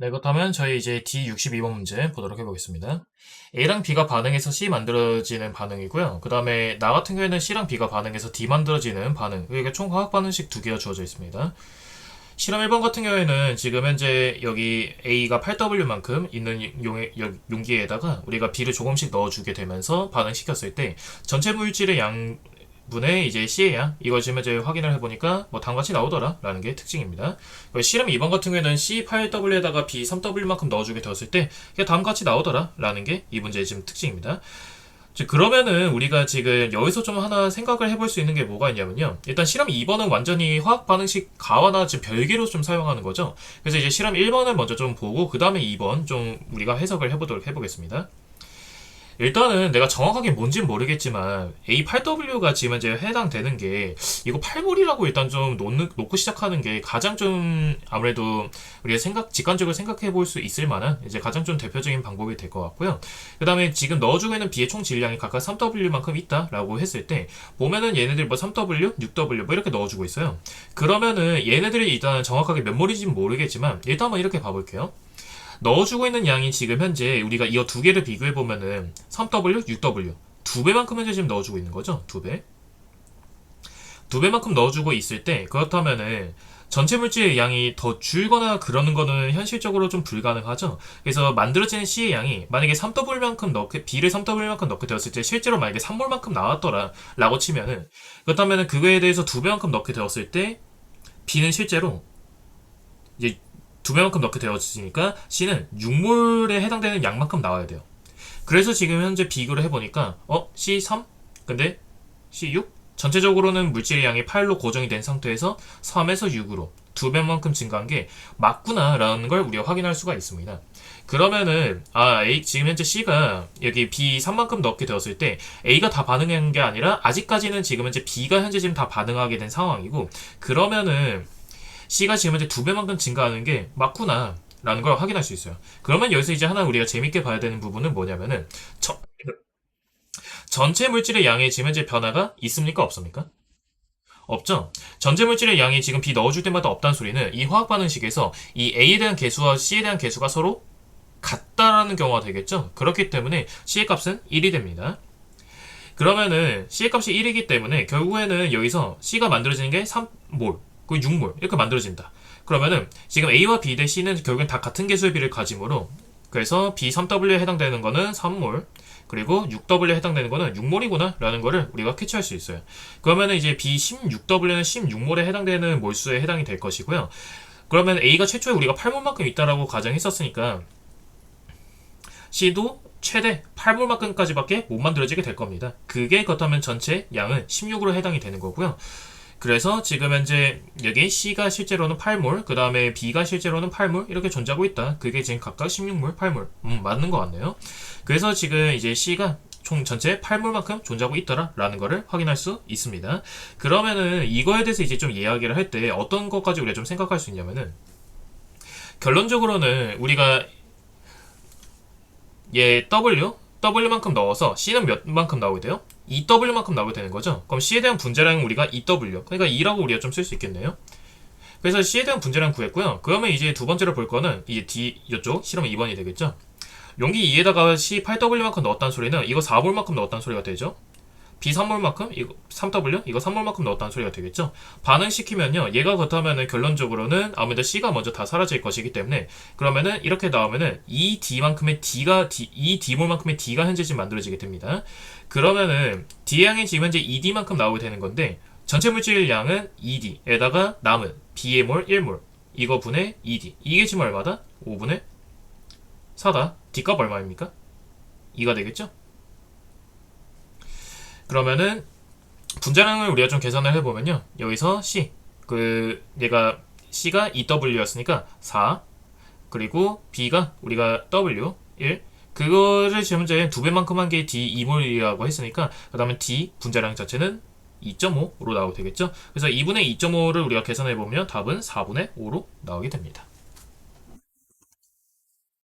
네, 그렇다면 저희 이제 D62번 문제 보도록 해보겠습니다. A랑 B가 반응해서 C 만들어지는 반응이고요. 그 다음에 나 같은 경우에는 C랑 B가 반응해서 D 만들어지는 반응. 이게 총 화학 반응식 두 개가 주어져 있습니다. 실험 1번 같은 경우에는 지금 현재 여기 A가 8W만큼 있는 용, 용기에다가 우리가 B를 조금씩 넣어주게 되면서 반응시켰을 때 전체 물질의 양 분의 이제 양 이걸 지금 이제 확인을 해보니까 뭐 다음같이 나오더라 라는 게 특징입니다. 실험 2번 같은 경우에는 C8W에다가 B3W만큼 넣어주게 되었을 때 이게 다음같이 나오더라 라는 게 이 문제의 지금 특징입니다. 즉, 그러면은 우리가 지금 여기서 좀 하나 생각을 해볼 수 있는 게 뭐가 있냐면요. 일단 실험 2번은 완전히 화학 반응식 가와나 지금 별개로 좀 사용하는 거죠. 그래서 이제 실험 1번을 먼저 좀 보고 그 다음에 2번 좀 우리가 해석을 해보도록 해보겠습니다. 일단은 내가 정확하게 뭔지는 모르겠지만 A8W가 지금 이제 해당되는 게 이거 8몰이라고 일단 좀 놓는, 놓고 시작하는 게 가장 좀 아무래도 우리가 생각 직관적으로 생각해 볼 수 있을 만한 이제 가장 좀 대표적인 방법이 될 것 같고요. 그 다음에 지금 넣어주고 있는 B의 총 질량이 각각 3W만큼 있다라고 했을 때 보면은 얘네들 뭐 3W, 6W 뭐 이렇게 넣어주고 있어요. 그러면은 얘네들이 일단 정확하게 몇 몰인지는 모르겠지만 일단 한번 이렇게 봐볼게요. 넣어주고 있는 양이 지금 현재 우리가 이두 개를 비교해 보면은 3W, 6W 두 배만큼 현재 지금 넣어주고 있는 거죠. 두 배. 두 배만큼 넣어주고 있을 때 그렇다면은 전체 물질의 양이 더 줄거나 그러는 거는 현실적으로 좀 불가능하죠. 그래서 만들어지는 C의 양이 만약에 3W만큼 넣게, B를 3W만큼 넣게 되었을 때 실제로 만약에 3몰만큼 나왔더라 라고 치면은 그렇다면은 그거에 대해서 두 배만큼 넣게 되었을 때 B는 실제로 이제 두 배만큼 넣게 되어지니까 C는 6몰에 해당되는 양만큼 나와야 돼요. 그래서 지금 현재 비교를 해보니까 어? C3? 근데 C6? 전체적으로는 물질의 양이 8로 고정이 된 상태에서 3에서 6으로 두 배만큼 증가한 게 맞구나라는 걸 우리가 확인할 수가 있습니다. 그러면은 아 A 지금 현재 C가 여기 B 3만큼 넣게 되었을 때 A가 다 반응한 게 아니라 아직까지는 지금 현재 B가 현재 지금 다 반응하게 된 상황이고 그러면은 C가 지금 현재 두 배만큼 증가하는 게 맞구나. 라는 걸 확인할 수 있어요. 그러면 여기서 이제 하나 우리가 재밌게 봐야 되는 부분은 뭐냐면은, 저, 전체 물질의 양에 지금 현재 변화가 있습니까? 없습니까? 없죠? 전체 물질의 양이 지금 B 넣어줄 때마다 없다는 소리는 이 화학 반응식에서 이 A에 대한 개수와 C에 대한 개수가 서로 같다라는 경우가 되겠죠? 그렇기 때문에 C의 값은 1이 됩니다. 그러면은 C의 값이 1이기 때문에 결국에는 여기서 C가 만들어지는 게 3몰, 그 6몰 이렇게 만들어진다. 그러면은 지금 A와 B 대 C는 결국엔 다 같은 개수의 비를 가지므로 그래서 B3W에 해당되는 거는 3몰 그리고 6W에 해당되는 거는 6몰이구나 라는 거를 우리가 캐치할 수 있어요. 그러면은 이제 B16W는 16몰에 해당되는 몰수에 해당이 될 것이고요. 그러면 A가 최초에 우리가 8몰만큼 있다라고 가정했었으니까 C도 최대 8몰만큼까지밖에 못 만들어지게 될 겁니다. 그게 그렇다면 전체 양은 16으로 해당이 되는 거고요. 그래서 지금 현재 여기 C가 실제로는 8몰, 그 다음에 B가 실제로는 8몰 이렇게 존재하고 있다. 그게 지금 각각 16몰, 8몰. 음, 맞는 것 같네요. 그래서 지금 이제 C가 총 전체 8몰만큼 존재하고 있더라라는 거를 확인할 수 있습니다. 그러면은 이거에 대해서 이제 좀 이야기를 할 때 어떤 것까지 우리가 좀 생각할 수 있냐면은 결론적으로는 우리가 얘 W, W만큼 넣어서 C는 몇 만큼 나오게 돼요? 2W만큼 나오게 되는 거죠. 그럼 C에 대한 분자량은 우리가 2W. 그러니까 2라고 우리가 좀 쓸 수 있겠네요. 그래서 C에 대한 분자량 구했고요. 그러면 이제 두 번째로 볼 거는 이제 D 이쪽 실험 2번이 되겠죠. 용기 2에다가 C 8W만큼 넣었다는 소리는 이거 4몰만큼 넣었다는 소리가 되죠. 3몰만큼 이거 3W 이거 3몰만큼 넣었다는 소리가 되겠죠. 반응시키면요. 얘가 그렇다면은 결론적으로는 아무래도 C가 먼저 다 사라질 것이기 때문에 그러면은 이렇게 나오면은 이 D만큼의 D가 D, 이 D몰만큼의 D가 현재 지금 만들어지게 됩니다. 그러면은 D 양이 지금 현재 2D만큼 나오게 되는 건데 전체 물질 양은 2D에다가 남은 B의 몰 1몰 이거 분의 2D 이게 지금 얼마다? 5분의 4다. D값 얼마입니까? 2가 되겠죠? 그러면은 분자량을 우리가 좀 계산을 해보면요. 여기서 C 그 얘가 C가 2W였으니까 4 그리고 B가 우리가 W 1 그거를 현재 두 배만큼 한 게 D 2몰이라고 했으니까 그 다음에 D 분자량 자체는 2.5로 나오게 되겠죠. 그래서 2분의 2.5를 우리가 계산해 보면 답은 4분의 5로 나오게 됩니다.